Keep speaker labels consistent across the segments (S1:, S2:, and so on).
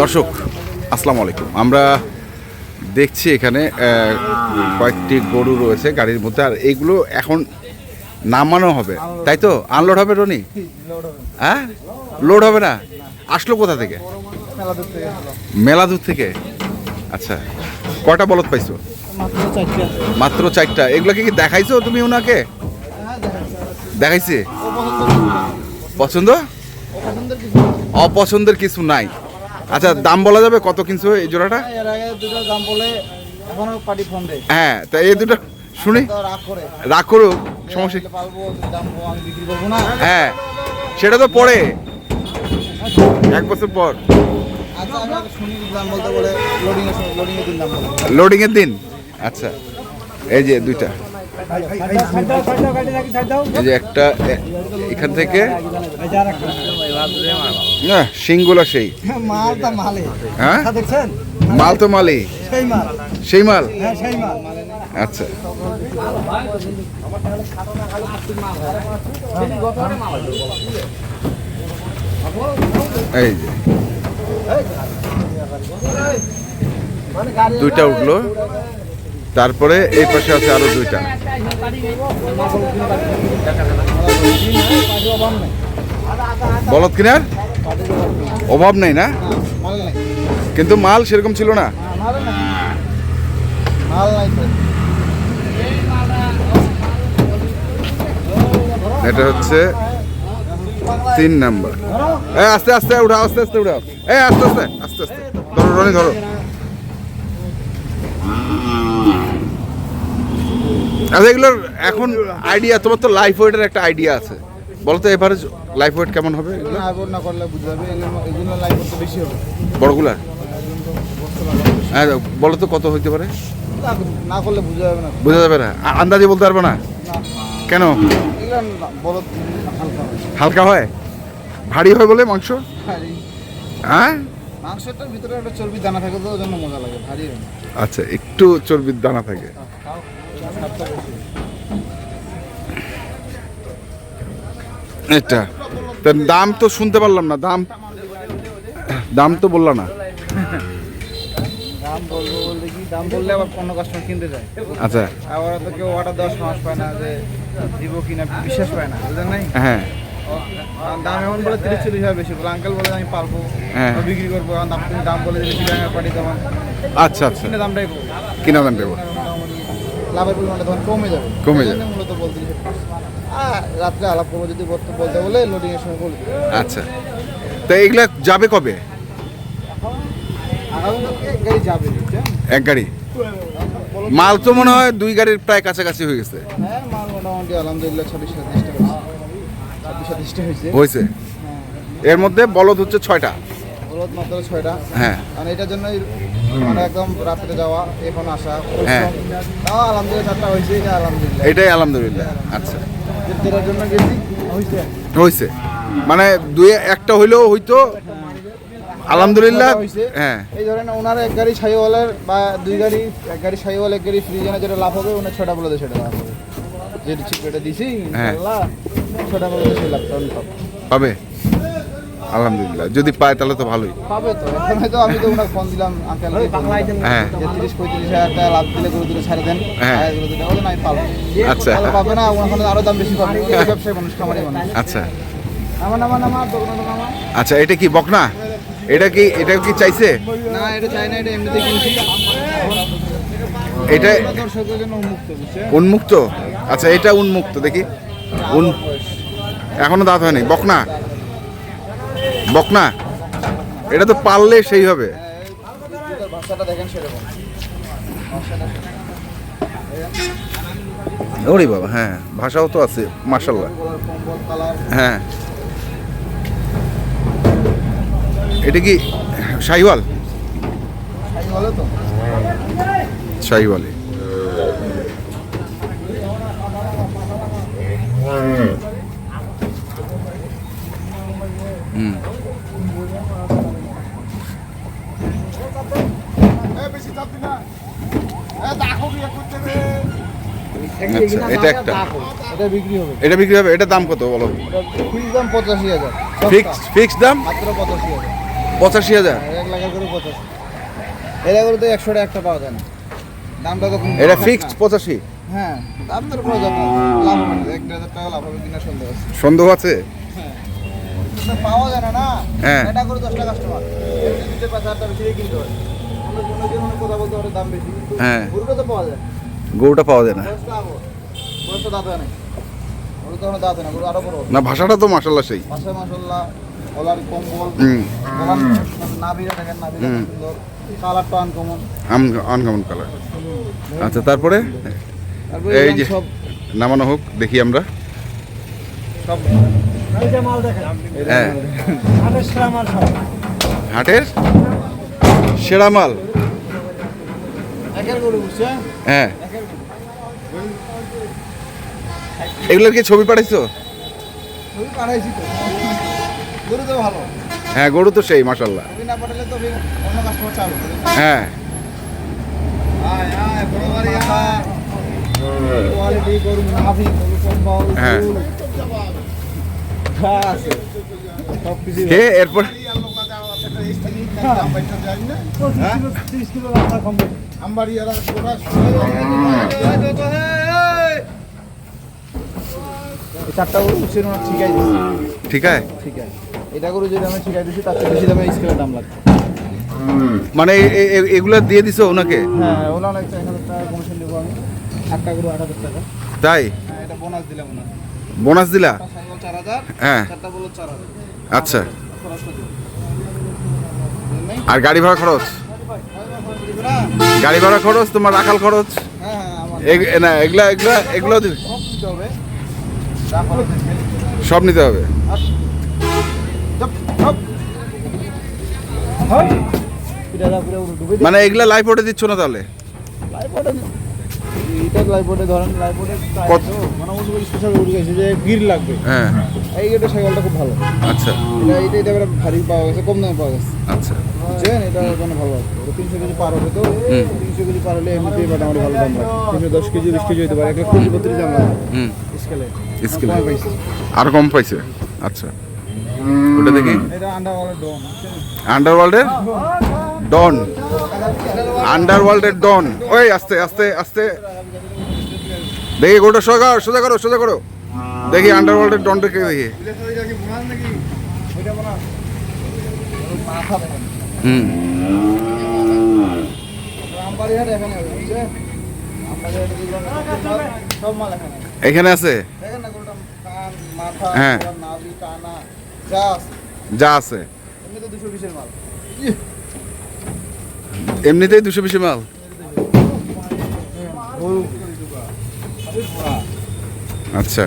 S1: দর্শক, আসসালামু আলাইকুম। আমরা দেখছি এখানে কয়েকটি গরু রয়েছে গাড়ির মধ্যে, আর এইগুলো এখন নামানো হবে। তাই তো? আনলোড হবে রনি? হ্যাঁ? লোড হবে না? আসলো কোথা থেকে? মেলা দূর থেকে। আচ্ছা কয়টা বলদ পাইছো? মাত্র চারটা। এগুলোকে কি দেখাইছো তুমি ওনাকে দেখাইছি? পছন্দ? অপছন্দের কিছু নাই। আচ্ছা দাম বলা যাবে? কত কিনছো এই জোড়াটা?
S2: এর আগে দুটো দাম বলে এখনও পার্টি ফোন দেয়
S1: হ্যাঁ তা এই দুটো শুনি।
S2: রাগ করে।
S1: সমস্যা হ্যাঁ সেটা তো পরে এক বছর পর।
S2: আচ্ছা লোডিং এর দিন?
S1: আচ্ছা এই যে দুইটা। একটা এখান থেকে? না সিংগুলো সেই। হ্যাঁ? মাল তো মালই।
S2: সেই মাল
S1: সেই মাল
S2: সেই মাল
S1: আচ্ছা। এই যে। দুইটা উঠল। তারপরে এই পাশে আছে আরও দুইটা। বলদ কিনার? অভাব নেই না? কিন্তু মাল সেরকম ছিল না? এটা হচ্ছে তিন নাম্বার। এ, আস্তে আস্তে, উঠাও, আস্তে আস্তে, উঠাও। এ, আস্তে আস্তে আস্তে আস্তে। ধরো, রনি, ধরো। আচ্ছা এগুলোর এখন আইডিয়া তোমার তো লাইফ ওয়েটের একটা আইডিয়া আছে। বলো তো এভারেজ লাইফ ওয়েট কেমন হবে এগুলো?
S2: না করলে বুঝতে পারবে এগুলো লাইভ করতে বেশি হবে।
S1: বড়গুলা? হ্যাঁ বলো তো কত হইতে পারে?
S2: না- করলে যাবে না।
S1: বোঝা যাবে না। আন্দাজে বলতে পারবে না? কেন?
S2: হালকা
S1: হয়। ভারী হয় বলে মাংস? হ্যাঁ?
S2: মাংসটার ভিতরে একটা চর্বি দানা থাকে তো ওই জন্য মজা লাগে ভারী
S1: আচ্ছা একটু চর্বির দানা থাকে। এটা। দাম তো শুনতে পারলাম না দাম দাম তো বললাম না।
S2: দাম বলব বলতে কি দাম বললে আবার অন্য কাস্টমার কিনতে যায়।
S1: আচ্ছা।
S2: আবার তো কেউ অর্ডার দেওয়ার সাহস পায় না যে দিব কিনা বিশ্বাস পায় না বুঝলেন নাই?
S1: হ্যাঁ।
S2: দাম এমন বলে তিরিশ চল্লিশ হাজার বেশি বলে আঙ্কেল বলে আমি পারব
S1: হ্যাঁ।
S2: বিক্রি করব দাম তুমি দাম বলে দিলে পাটি তখন
S1: আচ্ছা আচ্ছা।
S2: কিনে দামটাই।
S1: কিনা দেবো
S2: লাভের পরিমাণটা তখন কমে যাবে।
S1: কমে যাবে।
S2: মূলত বলতে আর রাত্রে আলাপ করব যদি বলতে বলতে বলে লোডিং এর সময় বলবে
S1: আচ্ছা। তো এইগুলা যাবে কবে?
S2: গাড়ি যাবে।
S1: এক গাড়ি? মাল তো মনে হয় দুই গাড়ির প্রায় কাছাকাছি হয়ে গেছে।
S2: হ্যাঁ মাল মোটামুটি আলহামদুলিল্লাহ ছাব্বিশ সাতাশটা হয়েছে। ছাব্বিশ সাতাশটা হয়েছে।
S1: হয়েছে এর মধ্যে বলদ হচ্ছে ছয়টা।
S2: হলুদ মাত্র ছয়টা।
S1: হ্যাঁ।
S2: মানে এটার জন্যই মানে একদম রাত্রে যাওয়া এখন আসা
S1: হ্যাঁ।
S2: তাও আলহামদুলিল্লাহ চারটা হয়েছে এটা আলহামদুলিল্লাহ।
S1: এটাই আলহামদুলিল্লাহ আচ্ছা।
S2: যেটার জন্য গেছি। হয়েছে?
S1: হয়েছে। মানে দুই একটা হইলেও হইতো। আলহামদুলিল্লাহ হ্যাঁ।
S2: এই ধরেন ওনার এক গাড়ি সাইওয়ালের বা দুই গাড়ি এক গাড়ি সাইওয়াল এক গাড়ি ফ্রিজনে যেটা লাভ হবে ওনার ছটা বলে সেটা লাভ হবে। যেটা ঠিক এটা দিছি
S1: হ্যাঁ।
S2: ইনশাআল্লাহ ছটা বলে উনি পাবে।
S1: পাবে। আলহামদুলিল্লাহ। যদি পায় তাহলে তো ভালোই।
S2: পাবে তো। এখন হয়তো আমি তো ওনার ফোন দিলাম আঙ্কেল।
S1: হ্যাঁ।
S2: তিরিশ পঁয়ত্রিশ হাজার টাকা লাভ দিলে গরু দুটো ছাড়ে দেন।
S1: হ্যাঁ।
S2: ওজন আমি পাবো।
S1: আচ্ছা।
S2: পাবে না ওখানে আরও দাম বেশি পাবে। ব্যবসায়ী মানুষ খামারি মানুষ।
S1: আচ্ছা।
S2: আমার নামা নামা নামা
S1: আচ্ছা এটা কি বকনা? এটা কি এটা কি চাইছে?
S2: না এটা চাই না এটা এমনিতে কিনছি।
S1: এটা
S2: উন্মুক্ত?
S1: আচ্ছা এটা উন্মুক্ত দেখি। উন এখনও দাঁত হয়নি। বকনা? বকনা? এটা তো পারলে সেই হবে। ওরে বাবা হ্যাঁ ভাষাও তো আছে মার্শাল্লাহ হ্যাঁ। এটা কি শাহিওয়াল? শাহিওয়ালে। হুম
S2: বেশি চাপ দিনা এ দেখো বিয়ে করতে রে
S1: আচ্ছা এটা একটা।
S2: এটা বিক্রি হবে।
S1: এটা বিক্রি হবে এটা দাম কত বলো?
S2: ফিক্স দাম পঁচাশি হাজার।
S1: ফিক্স ফিক্স দাম?
S2: মাত্র পঁচাশি হাজার।
S1: পঁচাশি হাজার?
S2: এক লাখের পঁচাশি। এটা করে তো একশো টাকা একটা পাওয়া যায় না। দামটা তো
S1: এটা ফিক্সড পঁচাশি?
S2: হ্যাঁ দাম তো পাওয়া যাবে লাভ হবে এক হাজার টাকা লাভ হবে কিনা সন্দেহ আছে।
S1: সন্দেহ আছে?
S2: এটা পাওয়া যায় না না।
S1: হ্যাঁ।
S2: এটা করে দশটা কাস্টমার। দিতে পাঁচ হাজার টাকা কিনতে হয় কোনো যে কোনো কথা বলতে পারে দাম বেশি।
S1: হ্যাঁ।
S2: গরুটা তো পাওয়া যায়।
S1: গরুটা পাওয়া যায় না।
S2: না
S1: ভাষাটা তো মাসাল্লাহ সেই।
S2: আনকমন
S1: কালার আচ্ছা তারপরে? এই যে
S2: সব
S1: নামানো হোক দেখি আমরা।
S2: সব
S1: হ্যাঁ। হাটের সেরা মাল
S2: গরু
S1: হ্যাঁ
S2: একের গরু
S1: এগুলোর কি ছবি পাঠাইছো?
S2: গরু পাঠাইছি তো। গরু তো ভালো।
S1: হ্যাঁ গরু তো সেই মাসাল্লাহ
S2: ছবি না পাঠালে তো অন্য কাস্টমার চালু
S1: হ্যাঁ।
S2: আয় আয় বড় বাড়ি আয়। কোয়ালিটি গরু নাভি গরু কম্বল
S1: হ্যাঁ।
S2: চুল। যা আছে সব কিছু
S1: কে এরপর
S2: চারটা গরু উঠছিল না ঠিকাই দিচ্ছি
S1: ঠিক আছে
S2: ঠিক আছে এটা গরু যে দামে ঠিকাই দিচ্ছি তার বেশি দামে স্কেলের দাম লাগবে।
S1: মানে এগুলো দিয়ে দিছো ওনাকে?
S2: হ্যাঁ ওলা অনেক এক হাজার টাকা কমিশন দেবো আমি। আটটা গরু আট হাজার টাকা।
S1: তাই?
S2: হ্যাঁ এটা বোনাস দিলাম ওনার
S1: বোনাস দিলা?
S2: চার হাজার
S1: হ্যাঁ।
S2: চারটা বলো চার হাজার।
S1: আচ্ছা। আর গাড়ি ভাড়া খরচ? গাড়ি ভাড়া খরচ তোমার রাখাল খরচ?
S2: হ্যাঁ হ্যাঁ
S1: না এগুলা এগুলা এগুলো দিবে।
S2: সব
S1: নিতে হবে। মানে এগুলা লাইভ ওটে দিচ্ছ না তাহলে? হ্যাঁ। আচ্ছা।
S2: এটা এটা এটা ভারী পাওয়া গেছে কম দামে পাওয়া গেছে
S1: আচ্ছা।
S2: তিনশো কেজি পার হবে তো তিনশো কেজি পার হলে এমনিতেই মোটামুটি ভালো দাম তিনশো দশ কেজি বিশ কেজি হতে পারে। এক লাখ বত্রিশ দাম লাগে স্কেলে।
S1: আর কম পাইছে। আচ্ছা। ওটা দেখি। আন্ডারওয়ার্ল্ডের ডন আন্ডারওয়ার্ল্ডের ডন ওই আস্তে আস্তে আস্তে। দেখি গোটা সোজা সোজা করো সোজা করো। দেখি আন্ডারওয়ার্ল্ডের ডনটাকে দেখি। হুম।
S2: এখানে
S1: আছে?
S2: না
S1: হ্যাঁ।
S2: যা আছে।
S1: যা আছে
S2: এমনি তো দুশো বিশের মাল?
S1: এমনিতেই দুশো বেশি মাল আচ্ছা।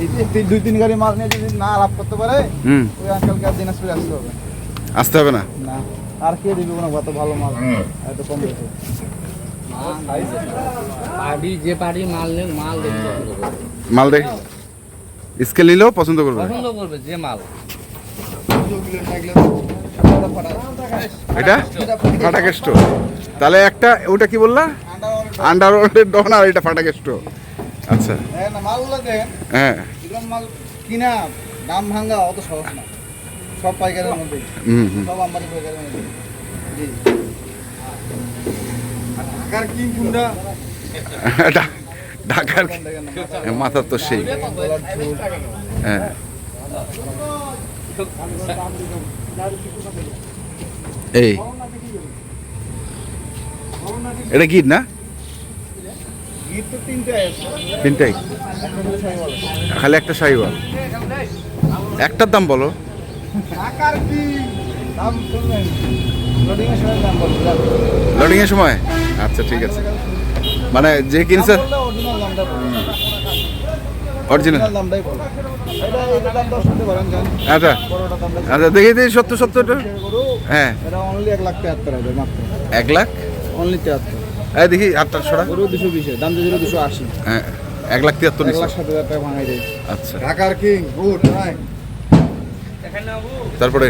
S2: এই যে তিন- দুই তিন গাড়ি মাল নিয়ে যদি না লাভ করতে পারে
S1: হুম।
S2: ওই আঙ্কেলকে আর দিনাজপুরে আসতে হবে
S1: আসতে হবে না?
S2: না। আর কে দিবে কোনো? কত ভালো মাল। এত কম রেটে
S3: পার্টি যে পার্টি মাল মাল দেখতে
S1: মাল দেখ স্কেল নিলেও পছন্দ করবে।
S3: পছন্দ করবে যে মাল।
S1: এটা? ফাটা কেষ্ট তাহলে একটা ওটা কি বললা? আন্ডারওয়ার্ল্ডের ডন আর এটা ফাটা কেষ্ট আচ্ছা।
S2: হ্যাঁ মালগুলো
S1: হ্যাঁ।
S2: মাল কিনা দাম ভাঙ্গা অত সহজ না। সব পাইকারের মধ্যে
S1: হুম হুম।
S2: সব আমবাড়ি পাইকারের মধ্যে জি। ঢাকার কিং কুন্ডা
S1: ঢাকার
S2: মাথা
S1: মাথার তো সেই। হ্যাঁ। এই। এটা গিট না? তিনটাই। খালি একটা শাহিওয়াল একটার দাম বলো।
S2: লোডিং এর সময়?
S1: আচ্ছা ঠিক আছে মানে যে কিনছে
S2: অরিজিনাল
S1: আচ্ছা আচ্ছা দেখি দেখি সত্তর সত্তরটা হ্যাঁ
S2: এটা অনলি এক লাখ অনলি
S1: এই দেখি ছড়া
S2: গরু দুশো বিশে দাম দিয়েছিল দুশো আশি
S1: হ্যাঁ এক লাখ তিয়াত্তর
S2: এক লাখ সাত হাজার টাকা ভাঙাই দেয়
S1: আচ্ছা
S2: ঢাকার কিং গুড
S1: তারপরে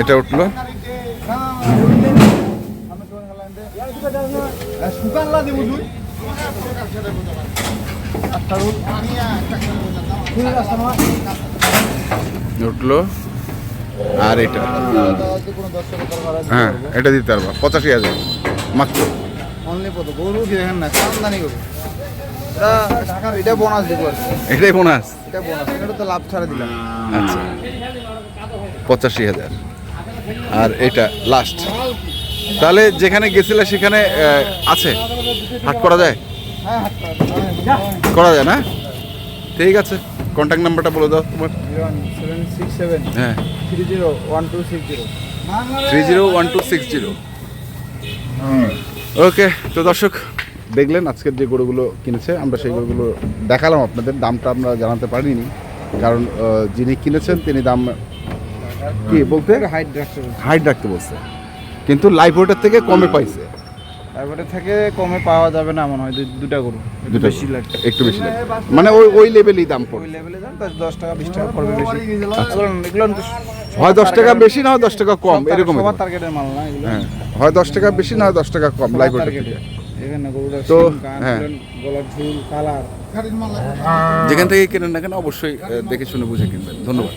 S1: এটা উঠল উঠল আর এটা।
S2: হয়,
S1: এটা দিতে পারবা। পঁচাশি হাজার। মাত্র।
S2: অনলি কত গরু দেখেন না খানদানি গরু এটা এটা বোনাস
S1: এটাই বোনাস
S2: এটা তো লাভ ছাড়া দিলাম
S1: পঁচাশি হাজার। আর এটা লাস্ট তাহলে যেখানে গেছিলে সেখানে আছে? হাট করা যায়?
S2: হ্যাঁ করা।
S1: যায় না? ঠিক আছে কন্ট্যাক্ট নাম্বারটা বলে দাও তোমার। হ্যাঁ।
S2: Three zero one two six zero
S1: three zero one two six zero okay তো দর্শক দেখলেন আজকের যে গরুগুলো কিনেছে আমরা সেই গরুগুলো দেখালাম আপনাদের। দামটা আমরা জানাতে পারিনি কারণ যিনি কিনেছেন তিনি দাম কি বলতে?
S2: হাইট রাখতে
S1: হাইট রাখতে বলছে। কিন্তু লাইফ ওয়েটার থেকে কমে পাইছে।
S2: তারপরে থেকে কমে পাওয়া যাবে না মনে হয় দুটা গরু
S1: দুটো
S2: বেশি লাগবে।
S1: একটু বেশি লাগে মানে ওই ওই লেভেলই দাম
S2: ওই লেভেলে তার দশ টাকা বিশ টাকা পড়বে বেশি। এগুলো এগুলো
S1: হয় দশ টাকা বেশি না হয় দশ টাকা কম এরকম
S2: সবার টার্গেটের মাল না এগুলো।
S1: হ্যাঁ হয় দশ টাকা বেশি না হয় দশ টাকা কম লাইফ
S2: এখানে
S1: তো,
S2: তো
S1: হ্যাঁ। যেখান থেকে কেনেন না কেন অবশ্যই দেখে শুনে বুঝে কিনবেন। ধন্যবাদ।